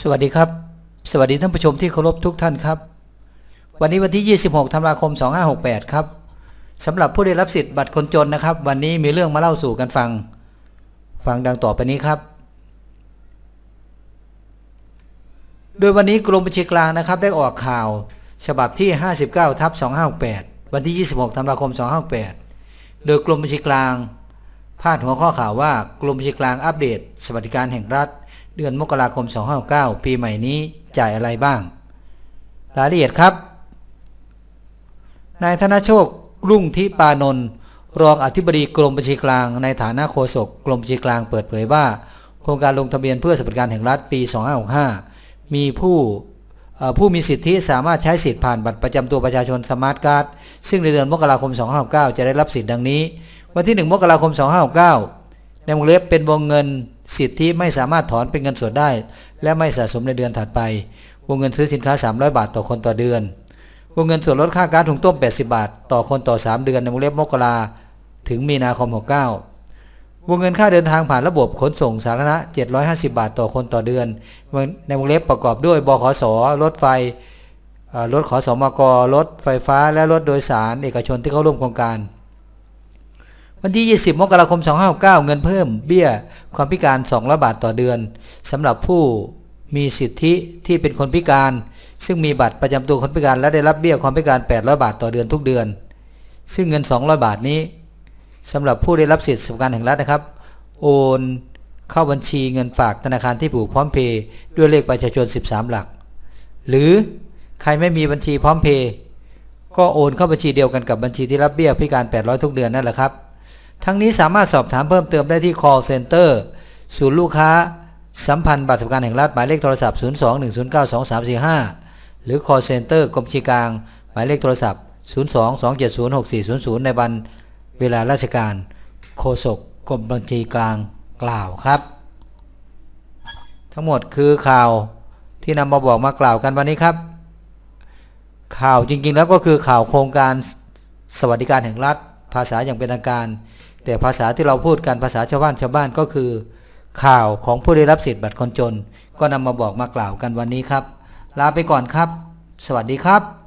สวัสดีครับ สวัสดีท่านผู้ชมที่เคารพทุกท่านครับ วันนี้วันที่ 26 ธันวาคม 2568 ครับสำหรับผู้ได้รับสิทธิ์บัตรคนจนนะครับ วันนี้มีเรื่องมาเล่าสู่กันฟัง ฟังดังต่อไปนี้ครับ โดยวันนี้กรมบัญชีกลางนะครับ ได้ออกข่าว ฉบับที่ 59ทับ2568 วันที่ 26 ธันวาคม 2568 โดยกรมบัญชีกลาง พาดหัวข้อข่าวว่ากรมบัญชีกลางอัปเดต สวัสดิการแห่งรัฐ เดือนมกราคม 2569 ปีใหม่นี้จ่ายอะไรบ้าง รายละเอียดครับ นายธนโชค รุ่งทิปานนท์รองอธิบดีกรมบัญชีกลาง ในฐานะโฆษกกรมบัญชีกลางเปิดเผยว่า โครงการลงทะเบียนเพื่อสวัสดิการแห่งรัฐปี 2565 มีผู้ผู้มีสิทธิสามารถใช้สิทธิ์ผ่านบัตรประจำตัวประชาชนสมาร์ทการ์ดซึ่งในเดือนมกราคม 2569จะได้รับสิทธิ์ดังนี้ วันที่ 1 มกราคม 2569 ในวงเล็บเป็นวงเงินสิทธิไม่สามารถถอนเป็นเงินสดได้ และไม่สะสมในเดือนถัดไป วงเงินซื้อสินค้า 300 บาทต่อคนต่อเดือน วงเงินส่วนลดค่ากาซถุงต้ม 80 บาท ต่อคนต่อ 3 เดือนในวงเล็บมกราถึงมีนาคม 69 วงเงินค่าเดินทางผ่านระบบขนส่งสาธารณะ 750 บาทต่อคนต่อเดือน ในวงเล็บประกอบด้วยบขสรถไฟรถขอสมกรถไฟฟ้าและรถโดยสารเอกชนที่เข้าร่วมโครงการ วันที่ 20 มกราคม 2569เงินเพิ่มเบี้ยความพิการ 200 บาทต่อเดือนสำหรับผู้มีสิทธิที่เป็นคนพิการ ซึ่งมีบัตรประจำตัวคนพิการและได้รับเบี้ยความพิการ 800 บาทต่อเดือนทุกเดือน ซึ่งเงิน 200 บาทนี้สำหรับผู้ได้รับสิทธิสวัสดิการแห่งรัฐนะครับ โอนเข้าบัญชีเงินฝากธนาคารที่ผูกพร้อมเพย์ด้วยเลขประชาชน 13 หลัก หรือใครไม่มีบัญชีพร้อมเพย์ก็โอนเข้าบัญชีเดียวกันกับบัญชีที่รับเบี้ยพิการ 800 ทุกเดือนนั่นแหละครับ ทั้งนี้สามารถสอบถามเพิ่มเติมได้ที่ call center ศูนย์ลูกค้า สัมพันธ์บัตรสวัสดิการแห่งรัฐหมายเลขโทรศัพท์ 02-109-2345 หรือ call center กรมบัญชีกลาง หมายเลขโทรศัพท์ 02-270-6400 ในวันเวลาราชการโฆษกกรมบัญชีกลางกล่าวครับ ทั้งหมดคือข่าวที่นำมาบอกมากล่าวกันวันนี้ครับ ข่าวจริงๆแล้วก็คือข่าวโครงการสวัสดิการแห่งรัฐ ภาษาอย่างเป็นทางการ แต่ภาษาที่เราพูดกันภาษาชาวบ้านชาวบ้านก็คือ ข่าวของผู้ได้รับสิทธิ์บัตรคนจน ก็นำมาบอกมากล่าวกันวันนี้ครับ ลาไปก่อนครับ สวัสดีครับ